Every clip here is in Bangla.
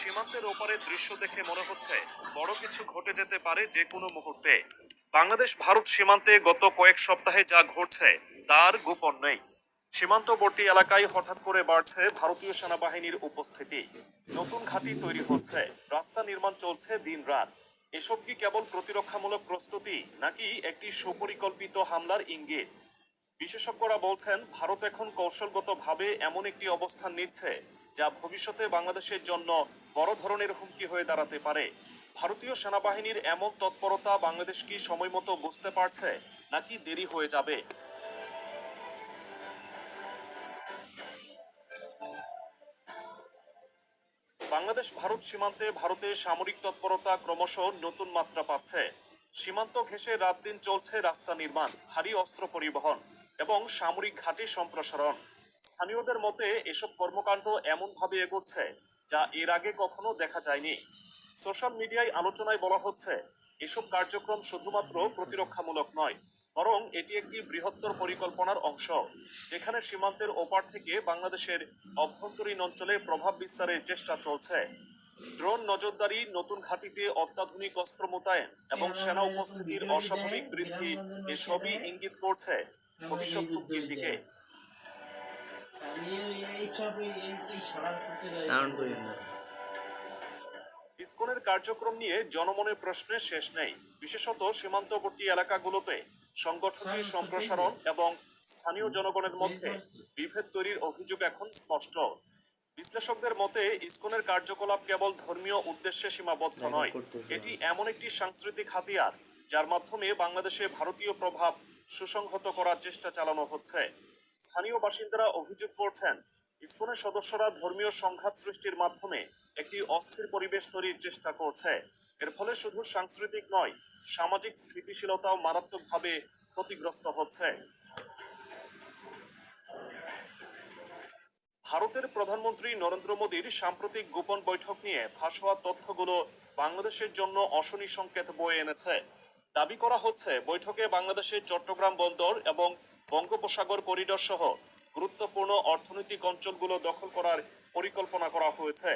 সীমান্তের ওপারের দৃশ্য দেখে মনে হচ্ছে বড় কিছু ঘটে যেতে পারে যে কোনো মুহূর্তে। বাংলাদেশ ভারত সীমান্তে গত কয়েক সপ্তাহে যা ঘটছে তার গোপন নেই। সীমান্তবর্তী এলাকায় হঠাৎ করে বাড়ছে ভারতীয় সেনাবাহিনীর উপস্থিতি। নতুন ঘাঁটি তৈরি হচ্ছে। রাস্তা নির্মাণ চলছে দিন রাত এসব কি কেবল প্রতিরক্ষামূলক প্রস্তুতি, নাকি একটি সুপরিকল্পিত হামলার ইঙ্গিত? বিশেষজ্ঞরা বলছেন, ভারত এখন কৌশলগতভাবে এমন একটি অবস্থান নিচ্ছে যা ভবিষ্যতে বাংলাদেশের জন্য বড় ধরনের হুমকি হয়ে দাঁড়াতে পারে। ভারতীয় সেনাবাহিনীর এমন তৎপরতা বাংলাদেশ কি সময় মতো বুঝতে পারছে, নাকি দেরি হয়ে যাবে? বাংলাদেশ ভারত সীমান্তে ভারতের সামরিক তৎপরতা ক্রমশ নতুন মাত্রা পাচ্ছে। সীমান্ত ঘেঁষে রাত দিন চলছে রাস্তা নির্মাণ, ভারী অস্ত্র পরিবহন এবং সামরিক ঘাঁটি সম্প্রসারণ। স্থানীয়দের মতে, এসব কর্মকাণ্ড এমনভাবে এগোচ্ছে যা এর আগে কখনো দেখা যায়নি। সোশ্যাল মিডিয়ায় আলোচনায় বলা হচ্ছে, এসব কার্যক্রম শুধুমাত্র প্রতিরক্ষামূলক নয়, বরং এটি একটি বৃহত্তর পরিকল্পনার অংশ, যেখানে সীমান্তের ওপার থেকে বাংলাদেশের অভ্যন্তরীণ অঞ্চলে প্রভাব বিস্তারের চেষ্টা চলছে। ড্রোন নজরদারি, নতুন ঘাঁটিতে অত্যাধুনিক অস্ত্র মোতায়েন এবং সেনা উপস্থিতির অস্বাভাবিক বৃদ্ধি এসবই ইঙ্গিত করছে ভবিষ্যৎ হুমকির দিকে। ইসকনের কার্যক্রম নিয়ে জনমনে প্রশ্নের শেষ নেই। বিশেষত সীমান্তবর্তী এলাকাগুলোতে সংগঠনটির সম্প্রসারণ এবং স্থানীয় জনগণের মধ্যে বিভেদ তৈরির অভিযোগ এখন স্পষ্ট। বিশ্লেষকদের মতে ইসকনের কার্যকলাপ কেবল ধর্মীয় উদ্দেশ্যে সীমাবদ্ধ নয়। এটি এমন একটি সাংস্কৃতিক হাতিয়ার যার মাধ্যমে বাংলাদেশে ভারতীয় প্রভাব সুসংহত করার চেষ্টা চালানো হচ্ছে। স্থানীয় বাসিন্দারা অভিযোগ করছেন ইসকনের সদস্যরা ধর্মীয় সংঘাত সৃষ্টির মাধ্যমে একটি অস্থির পরিবেশ তৈরির চেষ্টা করছে। এর ফলে শুধু সাংস্কৃতিক নয়, সামাজিক স্থিতিশীলতাও মারাত্মকভাবে ক্ষতিগ্রস্ত হচ্ছে। ভারতের প্রধানমন্ত্রী নরেন্দ্র মোদীর সাম্প্রতিক গোপন বৈঠক নিয়ে ফাঁস হওয়া তথ্যগুলো বাংলাদেশের জন্য অশনি সংকেত বয়ে এনেছে। দাবি করা হচ্ছে, বৈঠকে বাংলাদেশের চট্টগ্রাম বন্দর এবং বঙ্গোপসাগর করিডর সহ গুরুত্বপূর্ণ অর্থনৈতিক অঞ্চলগুলো দখল করার পরিকল্পনা করা হয়েছে।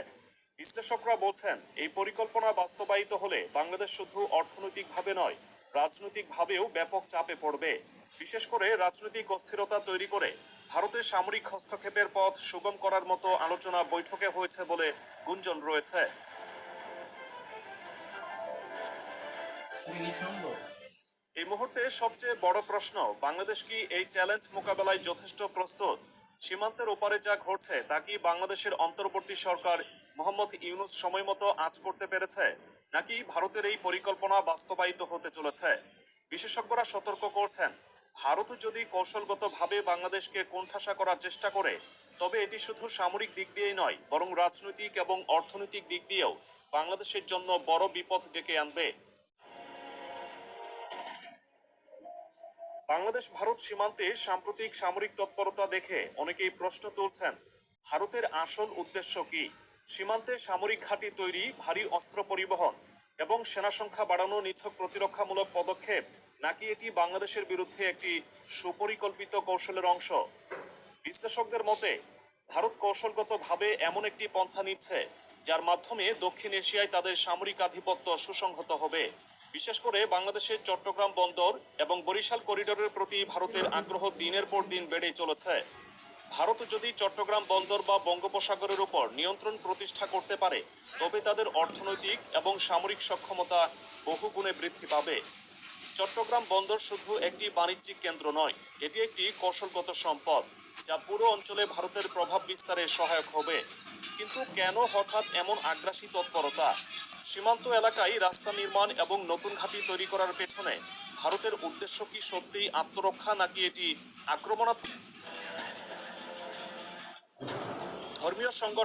বিশ্লেষকরা বলছেন, এই পরিকল্পনা বাস্তবায়িত হলে বাংলাদেশ শুধু অর্থনৈতিকভাবে নয়, রাজনৈতিকভাবেও ব্যাপক চাপে পড়বে। বিশেষ করে রাজনৈতিক অস্থিরতা তৈরি করে ভারতের সামরিক হস্তক্ষেপের পথ সুগম করার মতো আলোচনা বৈঠকে হয়েছে বলে গুঞ্জন রয়েছে। এই মুহূর্তে সবচেয়ে বড় প্রশ্ন, বাংলাদেশ কি এই চ্যালেঞ্জ মোকাবেলায় যথেষ্ট প্রস্তুত? সীমান্তের ওপারে যা ঘটছে, তা কি বাংলাদেশের অন্তর্বর্তী সরকার মোহাম্মদ ইউনুস সময় মতো আজ করতে পেরেছে, নাকি ভারতের এই পরিকল্পনা বাস্তবায়িত হতে চলেছে? বিশেষজ্ঞরা সতর্ক করছেন, ভারত যদি কৌশলগতভাবে বাংলাদেশকে কোণঠাসা করার চেষ্টা করে, তবে এটি শুধু সামরিক দিক দিয়েই নয়, বরং রাজনৈতিক এবং অর্থনৈতিক দিক দিয়েও বাংলাদেশের জন্য বড় বিপদ ডেকে আনবে। বাংলাদেশ ভারত সীমান্তে সাম্প্রতিক সামরিক তৎপরতা দেখে অনেকেই প্রশ্ন তুলছেন, ভারতের আসল উদ্দেশ্য কি? সীমান্তে সামরিক ঘাঁটি তৈরি, ভারী অস্ত্র পরিবহন এবং সেনা সংখ্যা বাড়ানো নিছক প্রতিরক্ষামূলক পদক্ষেপ নাকি এটি বাংলাদেশের বিরুদ্ধে একটি সুপরিকল্পিত কৌশলের অংশ? বিশ্লেষকদের মতে, ভারত কৌশলগতভাবে এমন একটি পন্থা নিচ্ছে, যার মাধ্যমে দক্ষিণ এশিয়ায় তাদের সামরিক আধিপত্য সুসংহত হবে। বিশেষ করে বাংলাদেশের চট্টগ্রাম বন্দর এবং বরিশাল করিডোরের প্রতি ভারতের আগ্রহ দিনের পর দিন বেড়েই চলেছে। ভারত যদি চট্টগ্রাম বন্দর বা বঙ্গোপসাগরের উপর নিয়ন্ত্রণ প্রতিষ্ঠা করতে পারে, তবে তাদের অর্থনৈতিক এবং সামরিক সক্ষমতা বহুগুণে বৃদ্ধি পাবে। চট্টগ্রাম বন্দর শুধু একটি বাণিজ্যিক কেন্দ্র নয়, এটি একটি কৌশলগত সম্পদ, যা পুরো অঞ্চলে ভারতের প্রভাব বিস্তারে সহায়ক হবে। কিন্তু কেন হঠাৎ এমন আগ্রাসী তৎপরতা? সীমান্ত এলাকায় রাস্তা নির্মাণ এবং নতুন ঘাঁটি তৈরি করার পেছনে ভারতের উদ্দেশ্য কি সত্যিই আত্মরক্ষা নাকি এটি আক্রমণাত্মক? ধর্মীয় সংগঠন